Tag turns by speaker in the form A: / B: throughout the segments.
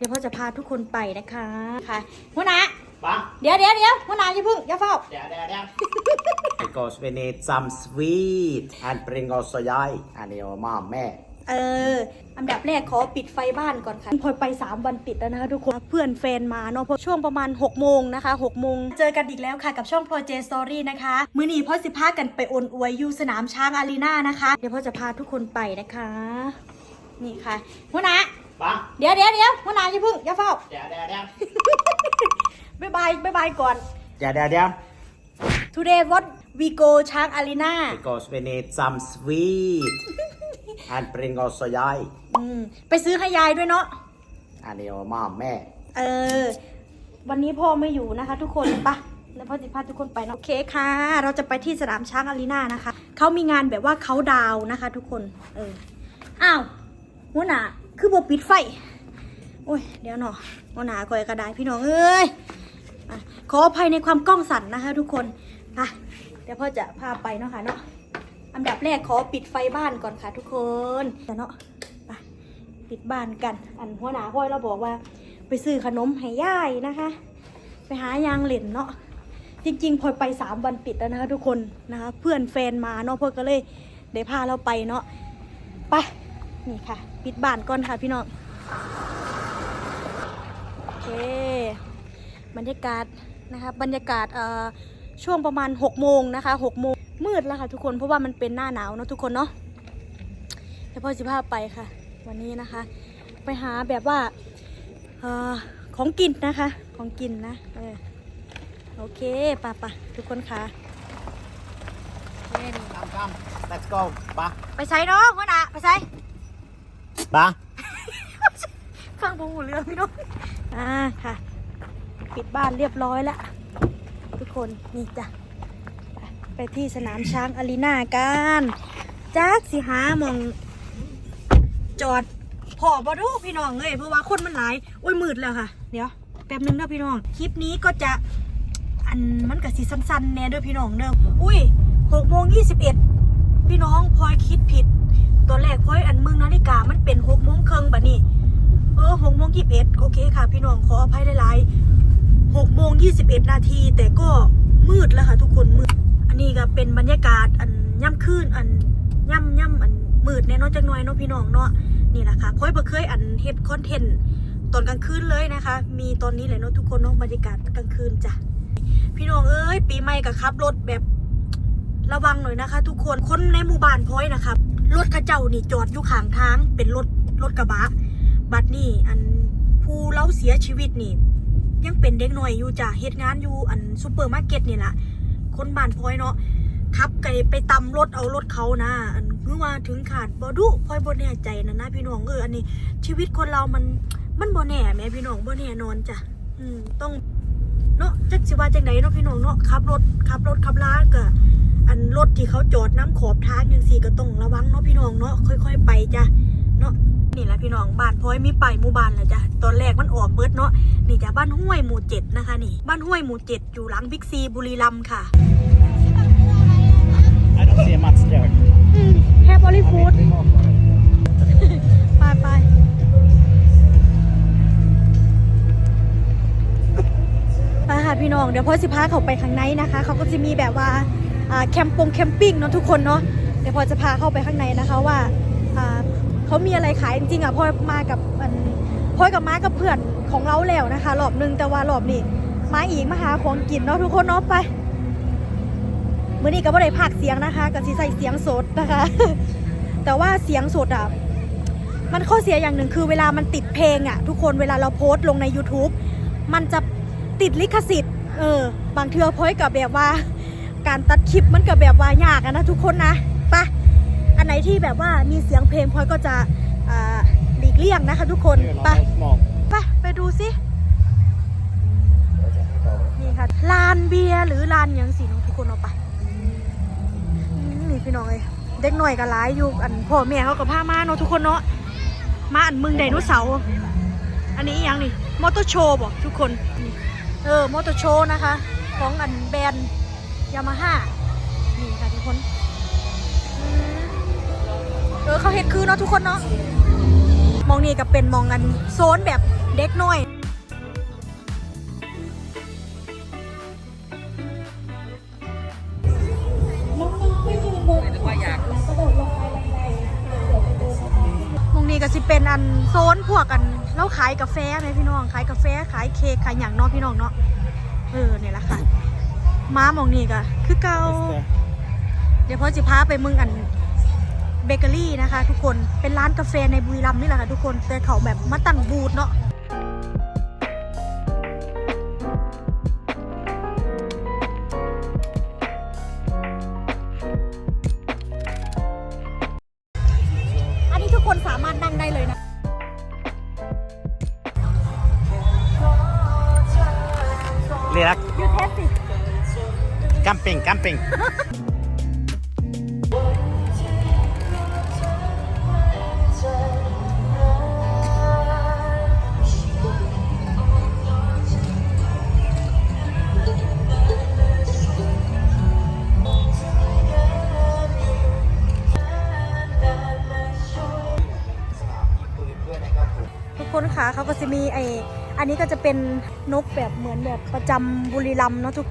A: เดี๋ยวพ่อจะพาทุกคนไปนะคะค่ะหัวหน้า
B: Va?
A: เดี๋ยวเดี๋ยวเดี๋ยวหัวหน้าอย่าเพึ่งอย่าเฝ้า
B: Där, där, där. Because we need some sweet and bring also yai and your mom แม่
A: เออ อันดับแรกขอปิดไฟบ้านก่อนค่ะพลอยไป 3 วันติดแล้วนะคะทุกคน เพื่อนแฟนมาเนาะเพราะช่วงประมาณ 6 โมงนะคะ6โมง เจอกันอีกแล้วค่ะกับช่องพลอยเจสตอรี่นะคะ มื้อนี้พ่อสิพากันไปโอนอวยอยู่สนามช้างอารีนานะคะ เดี๋ยวพ่อจะพาทุกคนไปนะคะ นี่ค่ะหัวหน้า
B: Va?
A: เดี๋ยวเดี๋ยวเดี๋ยวหัวหน้าอย่าเพึ่งอย่าเฝ้า
B: Där, där, där.
A: บ๊ายบายบ๊ายบายก่อน
B: Där, där, där.
A: Today what we go ช้างอารีนา
B: Because we need some sweet and bring also yai
A: อืมไปซื้อให้ยายด้วยเนาะ
B: and your mom แม่
A: เออ วันนี้พ่อไม่อยู่นะคะ ทุกคนไปะแล้วพ่อจะพาทุกคนไปเนาะโอเคค่ะ เราจะไปที่สนามช้างอารีนานะคะ เขามีงานแบบว่าเขาดาวน์นะคะ ทุกคน เออ อ้าวหัวหน้า คือบปิดไฟ โอ้ย เดี๋ยวหนอหัวหน้าก่อยกระไดพี่น้องเอ้ยอขออภัยในความกล้องสั่นนะคะ ทุกคนไปเดี๋ยวพ่อจะพาไปเนาะค่ะเนาะอันดับแรกขอปิดไฟบ้านก่อนค่ะทุกคนเดี๋ยวเนาะไปปิดบ้านกัน อันหัวหน้าพ่อยเราบอกว่า ไปซื้อขนมให้ย่ายนะคะ ไปหายางเหล่นเนาะจริงๆพอยไปสามวันติดแล้วนะคะทุกคนนะคะ เพื่อนแฟนมาเนาะพลอก็เลยได้พาเราไปเนาะไป นี่ค่ะ ปิดบ้านก่อนค่ะพี่น้อง โอเค บรรยากาศนะคะบรรยากาศเอ่อช่วงประมาณ6โมงนะคะ6โมงมืดแล้วค่ะทุกคนเพราะว่ามันเป็นหน้าหนาวเนาะทุกคนเนาะเดี๋ยวพ่อสิพาไปค่ะ วันนี้นะคะ ไปหาแบบว่าเออของกินนะคะ ของกินนะเออโอเคป่ะป่ะทุกคนค่ะนี่นี่
B: Come come let's go ปะ
A: ไปใช้เนาะหัวหน้าไปใช้
B: ปะ
A: ฟังผมหูเรื่องพี่น้องอ่าค่ะ ปิดบ้านเรียบร้อยแล้วทุกคนนี่จ้ะไปที่สนามช้างอารีนากันจักสิหามอง จอดพอบ่ดูพี่น้องเลยเพราะว่าคนมันหลายโอ้ยมืดแล้วค่ะ เดี๋ยวแป๊บนึงเด้อพี่น้อง คลิปนี้ก็จะอันมันกับสีสั้นๆแน่เด้อพี่น้องเด้ออุ้ยหกโมงยี่สิบเอ็ดพี่น้องพลอยคิดผิดตอนแรกพลอยอันเมืองนาฬิกามันเป็น โมงครึ่งบัดนี้ เออหกโมงยี่สิบเอ็ดโอเคค่ะ พี่น้องขออภัยหลายๆหกโมงยี่สิบเอ็ดนาที แต่ก็มืดแล้วค่ะ ทุกคนมืด อันนี้ก็เป็นบรรยากาศอันย่ำคืนอันย่ำย่ำอันมืดแน่นอนจังหน่อยเนาะพี่น้องเนาะนี่แหละค่ะพลอยบ่เคยอันเฮ็ดคอนเทนต์ตอนกลางคืนเลยนะคะ มีตอนนี้แหละเนาะทุกคนเนาะบรรยากาศกลางคืนจ้ะพี่น้องเอ้ยปีใหม่กับขับรถแบบระวังหน่อยนะคะ ทุกคนคนในหมู่บ้านพลอยนะคะรถข้าเจ้านี่จอดอยู่ข้างทางเป็นรถ รถกระบะ บัดนี้อันผู้เล่าเสียชีวิตนี่ ยังเป็นเด็กหน่อยอยู่จ้ะเฮ็ดงานอยู่อันซูเปอร์มาร์เก็ตนี่แหละคนบ้านพลอยเนาะขับไกไปตำรถเอารถเขานะอันเมื่อว่าถึงขาดบอดุพลอยบ่แน่ใจนะนะพี่น้องเอออันนี้ ชีวิตคนเรามันมันบ่แน่แม่พี่น้องบ่แน่นอนจ้ะอืมต้องเนาะจักสิว่าจังไดเนาะพี่น้องเนาะขับรถขับรถขับลาก็อันรถที่เขาจอดน้ำขอบทางจังซี่ก็ต้องระวังเนาะพี่น้องเนาะค่อย ๆ ไปจ้ะเนาะ นี่แหละพี่น้องบ้านพลอยมีไปหมู่บ้านแล้วจ้ะตอนแรกมันออกเบิดเนาะนี่จ้ะบ้านห้วยหมู่เจ็ดนะคะนี่ บ้านห้วยหมู่เจ็ดอยู่หลังบิ๊กซีบุรีรัมย์ค่ะ
B: I don't see much there
A: แค่บริฟูดไปไปไปค่ะพี่น้องเดี๋ยวพ่อสิพาเขาไปข้างในนะคะ เขาก็จะมีแบบว่าอ่าแคมปงแคมปิ้งเนาะทุกคนเนาะเดี๋ยวพ่อจะพาเข้าไปข้างในนะคะว่าอ่า เขามีอะไรขายจริงๆอะพอมากับอันพ่อกับม้ากับเพื่อนของเราแล้วนะคะรอบนึงแต่ว่ารอบนี้มาอีกมาหาของกินเนาะทุกคนเนาะไปมื่อนี้ก็ไม่ได้พากเสียงนะคะกับสีใส่เสียงสดนะคะ แต่ว่าเสียงสดอะมันข้อเสียอย่างหนึ่งคือเวลามันติดเพลงอะ ทุกคนเวลาเราโพสต์ลงใน YouTube มันจะติดลิขสิทธิ์เออบางเทือพ้อยกับแบบว่า การตัดคลิปมันกับแบบว่ายากนะทุกคนนะ อันไหนที่แบบว่ามีเสียงเพลงพลอยก็จะอ่าหลีกเลี่ยงนะคะทุกคนไป
B: small
A: ไปไปดูสินี่ค่ะลานเบียร์หรือลานหยังสิเน้องทุกคนเอาไปอืมนี่พี่น้องเอ้ยเด็กหน่อยก็หลายอยู่อันพ่อแม่เขากับพามาเนาะทุกคนเนาะมาอันเมืองไดโนเสาร์อันนี้อหยังนี่มอเตอร์โชว์บอกทุกคนนี่เออมอเตอร์โชว์นะคะ ของอันแบรนด์ยามาฮ่านี่ค่ะทุกคนอืมเเออเขาเห็ดคือเนาะทุกคนเนาะมองนี่ก็เป็นมองกันโซนแบบเด็กน้อยก็สิเป็นอันโซนพวกกันแล้วขายกาแฟไหมพี่น้องขายกาแฟขายเค้กขายอย่างนอกพี่น้องเนาะเออเนี่ยแหละค่ะ ม้ามองนี่ก็คือเก่าเดี๋ยวพ่อจิพาไปมึงอัน เบเกอรี่นะคะ ทุกคนเป็นร้านกาแฟในบุรีรัมย์นี่แหละค่ะทุกคนแต่เขาแบบมาตั้งบูธเนาะอันนี้ทุกคนสามารถนั่งได้เลยนะ
B: เรียก
A: ยูเทสสิ
B: กัม
A: เขาก็จะมีไออันนี้ก็จะเป็นนกแบบเหมือนแบบประจำบุรีรัมย์เนาะทุก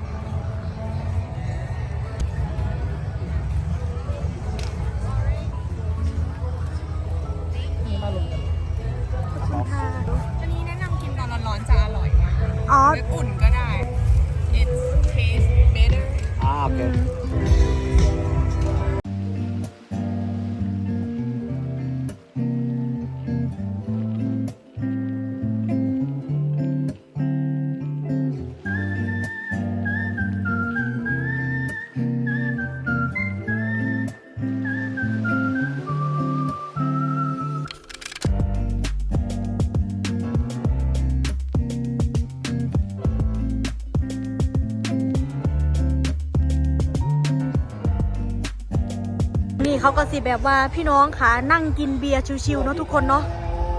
B: เขา
A: ก็สิแบบว่าพี่น้องค่ะนั่งกินเบียร์ชิวๆเนาะทุกคนเนาะ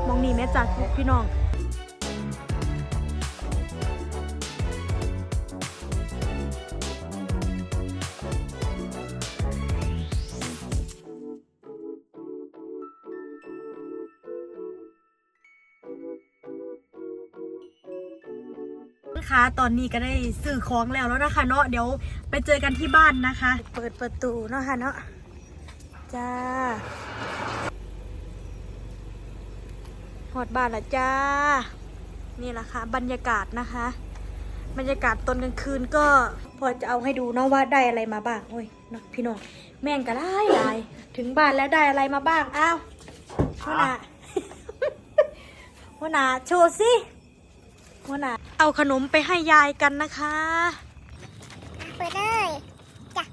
A: มองนี่แม่จัดพี่น้องนะคะตอนนี้ก็ได้ซื้อของแล้วแล้วนะคะเนาะเดี๋ยวไปเจอกันที่บ้านนะคะ เปิดประตูเนาะค่ะเนาะ จ้าหอดบ้านละจ้า นี่แหละค่ะ บรรยากาศนะคะ บรรยากาศตอนกลางคืนก็ พอจะเอาให้ดูเนาะว่าได้อะไรมาบ้างโอ้ยนะพี่น้องแม่งก็ได้หลายถึงบ้านแล้วได้อะไรมาบ้างอ้าวหัวหน้าหัวหน้าโชว์สิหัวหน้าเอาขนมไปให้ยายกันนะคะ
C: เปิดเลยจ้ะ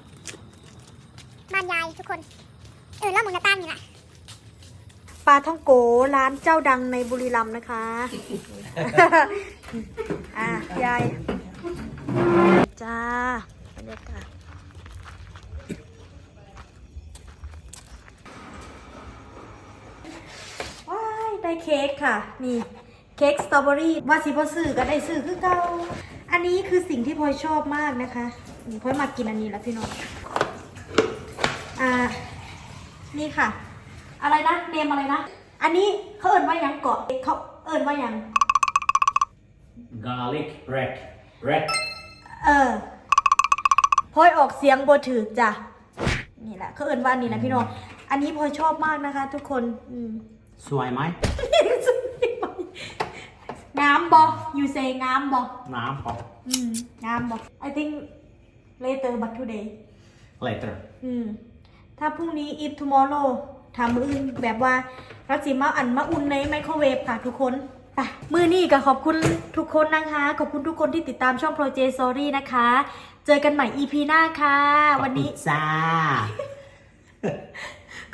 C: บ้านยายทุกคน เออแล้วมึงจะตั้งอยู่ละ
A: ปลาท่องโกร้านเจ้าดังในบุรีรัมย์นะคะ อะยายจ้าบรรยากาศว้ายได้เค้กค่ะ นี่ เค้กสตรอเบอรี่ว่าสิพอซื้อก็ได้ซื้อคือเก่าอันนี้คือสิ่งที่พลอยชอบมากนะคะนี่พลอยมากินอันนี้แล้วพี่น้องอ่า นี่ค่ะ อะไรนะเนมอะไรนะ อันนี้เขาเอิญว่าหยังเกาะเขาเอิญว่าหยัง
B: garlic bread bread
A: เออพลอยออกเสียงบ่ถือจ้ะนี่แหละเขาเอิญว่านี่นะพี่น้องอันนี้พลอยชอบมากนะคะ ทุกคนอืม
B: สวยไหม
A: งามบอ you say งามบอ
B: น้ำพอ
A: อืมงามบอ I think later but today
B: later
A: อืม ถ้าพรุ่งนี้ if tomorrow ทำมืออื่นแบบว่ารักสิมาอันมาอุ่นในไมโครเวฟค่ะทุกคนไปมือนี่ก็ขอบคุณทุกคนนะคะ ขอบคุณทุกคนที่ติดตามช่อง Pro J Story นะคะ เจอกันใหม่ EP หน้าค่ะ วันนี้
B: จ้า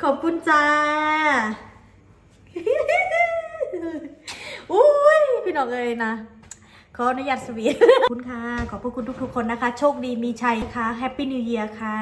A: ขอบคุณจ้าอุ้ยพี่น้องเลยนะ ขออนุญาตสวีทขอบคุณค่ะ ขอบพระคุณทุกๆคนนะคะ โชคดีมีชัยค่ะ Happy New Year ค่ะ